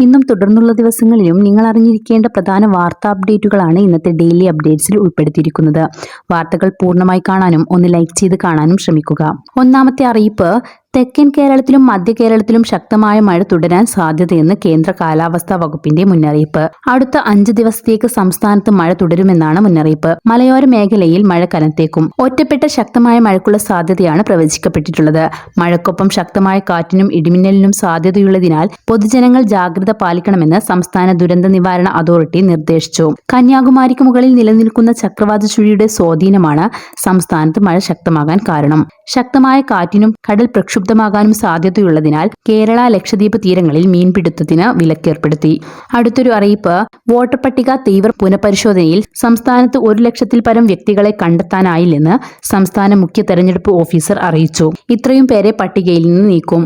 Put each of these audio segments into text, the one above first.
ഇന്നും തുടർന്നുള്ള ദിവസങ്ങളിലും നിങ്ങൾ അറിഞ്ഞിരിക്കേണ്ട പ്രധാന വാർത്താ അപ്ഡേറ്റുകളാണ് ഇന്നത്തെ ഡെയിലി അപ്ഡേറ്റ്സിൽ ഉൾപ്പെടുത്തിയിരിക്കുന്നത്. വാർത്തകൾ പൂർണമായി കാണാനും ഒന്ന് ലൈക്ക് ചെയ്ത് കാണാനും ശ്രമിക്കുക. ഒന്നാമത്തെ അറിയിപ്പ് തെക്കൻ കേരളത്തിലും മധ്യ കേരളത്തിലും ശക്തമായ മഴ തുടരാൻ സാധ്യതയെന്ന് കേന്ദ്ര കാലാവസ്ഥാ വകുപ്പിന്റെ മുന്നറിയിപ്പ്. അടുത്ത അഞ്ച് ദിവസത്തേക്ക് സംസ്ഥാനത്ത് മഴ തുടരുമെന്നാണ് മുന്നറിയിപ്പ്. മലയോര മേഖലയിൽ മഴ കനത്തേക്കും. ഒറ്റപ്പെട്ട ശക്തമായ മഴയ്ക്കുള്ള സാധ്യതയാണ് പ്രവചിക്കപ്പെട്ടിട്ടുള്ളത്. മഴക്കൊപ്പം ശക്തമായ കാറ്റിനും ഇടിമിന്നലിനും സാധ്യതയുള്ളതിനാൽ പൊതുജനങ്ങൾ ജാഗ്രത പാലിക്കണമെന്ന് സംസ്ഥാന ദുരന്ത നിവാരണ അതോറിറ്റി നിർദ്ദേശിച്ചു. കന്യാകുമാരിക്ക് മുകളിൽ നിലനിൽക്കുന്ന ചക്രവാത ചുഴിയുടെ സ്വാധീനമാണ് സംസ്ഥാനത്ത് മഴ ശക്തമാകാൻ കാരണം. ശക്തമായ കാറ്റിനും കടൽ പ്രക്ഷുബ്ധമാകാനും സാധ്യതയുള്ളതിനാൽ കേരള ലക്ഷദ്വീപ് തീരങ്ങളിൽ മീൻപിടുത്തത്തിന് വിലക്കേർപ്പെടുത്തി. അടുത്തൊരു അറിയിപ്പ് വോട്ടർ പട്ടിക തീവ്ര പുനഃപരിശോധനയിൽ സംസ്ഥാനത്ത് ഒരു ലക്ഷത്തിൽ പരം വ്യക്തികളെ കണ്ടെത്താനായില്ലെന്ന് സംസ്ഥാന മുഖ്യ തെരഞ്ഞെടുപ്പ് ഓഫീസർ അറിയിച്ചു. ഇത്രയും പേരെ പട്ടികയിൽ നിന്ന് നീക്കും.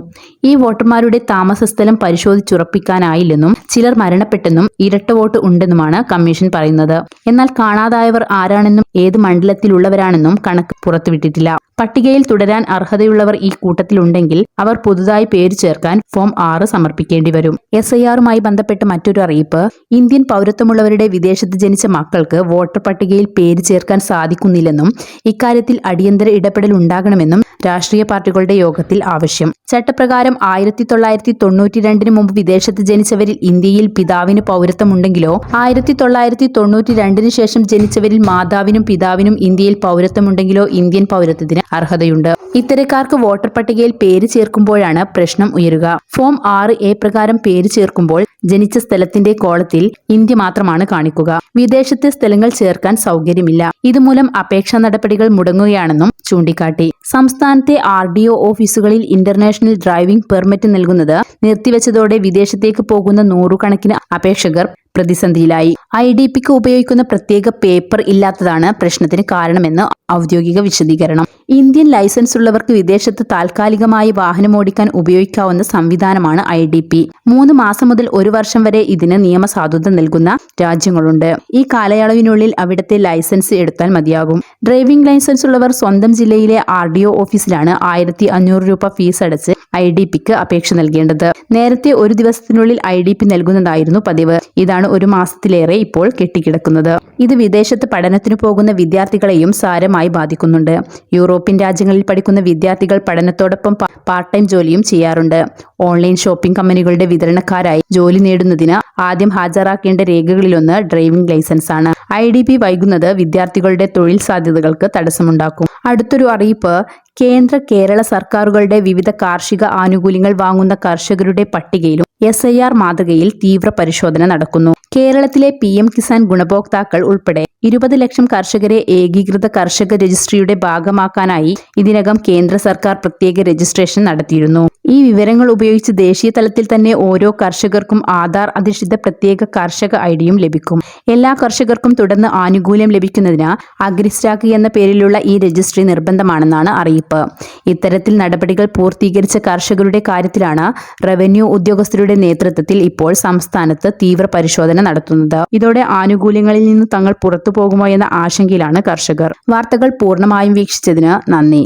ഈ വോട്ടർമാരുടെ താമസ സ്ഥലം പരിശോധിച്ചുറപ്പിക്കാനായില്ലെന്നും ചിലർ മരണപ്പെട്ടെന്നും ഇരട്ട വോട്ട് ഉണ്ടെന്നുമാണ് കമ്മീഷൻ പറയുന്നത്. എന്നാൽ കാണാതായവർ ആരാണെന്നും ഏത് മണ്ഡലത്തിലുള്ളവരാണെന്നും കണക്ക് പുറത്തുവിട്ടിട്ടില്ല. പട്ടികയിൽ തുടരാൻ അർഹതയുള്ളവർ ഈ കൂട്ടത്തിലുണ്ടെങ്കിൽ അവർ പുതുതായി പേര് ചേർക്കാൻ ഫോം ആറ് സമർപ്പിക്കേണ്ടി വരും. എസ് ഐ ആറുമായി ബന്ധപ്പെട്ട് മറ്റൊരു അറിയിപ്പ് ഇന്ത്യൻ പൗരത്വമുള്ളവരുടെ വിദേശത്ത് ജനിച്ച മക്കൾക്ക് വോട്ടർ പട്ടികയിൽ പേര് ചേർക്കാൻ സാധിക്കുന്നില്ലെന്നും ഇക്കാര്യത്തിൽ അടിയന്തര ഇടപെടൽ ഉണ്ടാകണമെന്നും രാഷ്ട്രീയ പാർട്ടികളുടെ യോഗത്തിൽ ആവശ്യം. ചട്ടപ്രകാരം ആയിരത്തി തൊള്ളായിരത്തി തൊണ്ണൂറ്റി രണ്ടിന് മുമ്പ് വിദേശത്ത് ജനിച്ചവരിൽ ഇന്ത്യയിൽ പിതാവിന് പൗരത്വമുണ്ടെങ്കിലോ ആയിരത്തി തൊള്ളായിരത്തി തൊണ്ണൂറ്റി രണ്ടിന് ശേഷം ജനിച്ചവരിൽ മാതാവിനും പിതാവിനും ഇന്ത്യയിൽ പൗരത്വമുണ്ടെങ്കിലോ ഇന്ത്യൻ പൗരത്വത്തിന് അർഹതയുണ്ട്. ഇത്തരക്കാർക്ക് വോട്ടർ പട്ടികയിൽ പേര് ചേർക്കുമ്പോഴാണ് പ്രശ്നം ഉയരുക. ഫോം ആറ് എ പ്രകാരം പേര് ചേർക്കുമ്പോൾ ജനിച്ച സ്ഥലത്തിന്റെ കോളത്തിൽ ഇന്ത്യ മാത്രമാണ് കാണിക്കുക. വിദേശത്തെ സ്ഥലങ്ങൾ ചേർക്കാൻ സൗകര്യമില്ല. ഇതുമൂലം അപേക്ഷാ നടപടികൾ മുടങ്ങുകയാണെന്നും ചൂണ്ടിക്കാട്ടി. സംസ്ഥാനത്തെ ആർ ഡി ഓഫീസുകളിൽ ഇന്റർനാഷണൽ ഡ്രൈവിംഗ് പെർമിറ്റ് നൽകുന്നത്. നിർത്തിവെച്ചതോടെ വിദേശത്തേക്ക് പോകുന്ന നൂറുകണക്കിന് അപേക്ഷകർ പ്രതിസന്ധിയിലായി. ഐ ഡി പിക്ക് ഉപയോഗിക്കുന്ന പ്രത്യേക പേപ്പർ ഇല്ലാത്തതാണ് പ്രശ്നത്തിന് കാരണമെന്ന് ഔദ്യോഗിക വിശദീകരണം. ഇന്ത്യൻ ലൈസൻസ് ഉള്ളവർക്ക് വിദേശത്ത് താൽക്കാലികമായി വാഹനമോടിക്കാൻ ഉപയോഗിക്കാവുന്ന സംവിധാനമാണ് ഐ ഡി പി. മൂന്ന് മാസം മുതൽ ഒരു വർഷം വരെ ഇതിന് നിയമസാധുത നൽകുന്ന രാജ്യങ്ങളുണ്ട്. ഈ കാലയളവിനുള്ളിൽ അവിടുത്തെ ലൈസൻസ് എടുത്താൽ മതിയാകും. ഡ്രൈവിംഗ് ലൈസൻസ് ഉള്ളവർ സ്വന്തം ജില്ലയിലെ ആർ ഡി ഒ ഓഫീസിലാണ് ആയിരത്തി അഞ്ഞൂറ് രൂപ ഫീസ് അടച്ച് ഐ ഡി പിക്ക് അപേക്ഷ നൽകേണ്ടത്. നേരത്തെ ഒരു ദിവസത്തിനുള്ളിൽ ഐ ഡി പി നൽകുന്നതായിരുന്നു പതിവ്. ഇതാണ് ഒരു മാസത്തിലേറെ ഇപ്പോൾ കെട്ടിക്കിടക്കുന്നത്. ഇത് വിദേശത്ത് പഠനത്തിന് പോകുന്ന വിദ്യാർത്ഥികളെയും സാരമായി ബാധിക്കുന്നുണ്ട്. യൂറോപ്യൻ രാജ്യങ്ങളിൽ പഠിക്കുന്ന വിദ്യാർത്ഥികൾ പഠനത്തോടൊപ്പം പാർട്ട് ടൈം ജോലിയും ചെയ്യാറുണ്ട്. ഓൺലൈൻ ഷോപ്പിംഗ് കമ്പനികളുടെ വിതരണക്കാരായി ജോലി നേടുന്നതിന് ആദ്യം ഹാജരാക്കേണ്ട രേഖകളിലൊന്ന് ഡ്രൈവിംഗ് ലൈസൻസ് ആണ് ഐ ഡി പി വൈകുന്നത് വിദ്യാർത്ഥികളുടെ തൊഴിൽ സാധ്യതകൾക്ക് തടസ്സമുണ്ടാക്കും. അടുത്തൊരു അറിയിപ്പ് കേന്ദ്ര കേരള സർക്കാരുകളുടെ വിവിധ കാർഷിക ആനുകൂല്യങ്ങൾ വാങ്ങുന്ന കർഷകരുടെ പട്ടികയിലും എസ് ഐ ആർ മാതൃകയിൽ തീവ്ര പരിശോധന നടക്കുന്നു. കേരളത്തിലെ പി എം കിസാൻ ഗുണഭോക്താക്കൾ ഉൾപ്പെടെ ഇരുപത് ലക്ഷം കർഷകരെ ഏകീകൃത കർഷക രജിസ്ട്രിയുടെ ഭാഗമാക്കാനായി ഇതിനകം കേന്ദ്ര സർക്കാർ പ്രത്യേക രജിസ്ട്രേഷൻ നടത്തിയിരുന്നു. ഈ വിവരങ്ങൾ ഉപയോഗിച്ച് ദേശീയ തലത്തിൽ തന്നെ ഓരോ കർഷകർക്കും ആധാർ അധിഷ്ഠിത പ്രത്യേക കർഷക ഐഡിയും ലഭിക്കും. എല്ലാ കർഷകർക്കും തുടർന്ന് ആനുകൂല്യം ലഭിക്കുന്നതിന് അഗ്രിസ്റ്റാക്ക് എന്ന പേരിലുള്ള ഈ രജിസ്ട്രി നിർബന്ധമാണെന്നാണ് അറിയിപ്പ്. ഇത്തരത്തിൽ നടപടികൾ പൂർത്തീകരിച്ച കർഷകരുടെ കാര്യത്തിലാണ് റവന്യൂ ഉദ്യോഗസ്ഥരുടെ നേതൃത്വത്തിൽ ഇപ്പോൾ സംസ്ഥാനത്ത് തീവ്ര പരിശോധന നടത്തുന്നത്. ഇതോടെ ആനുകൂല്യങ്ങളിൽ നിന്ന് തങ്ങൾ പുറത്തു പോകുമോ എന്ന ആശങ്കയിലാണ് കർഷകർ. വാർത്തകൾ പൂർണമായും വീക്ഷിച്ചതിന് നന്ദി.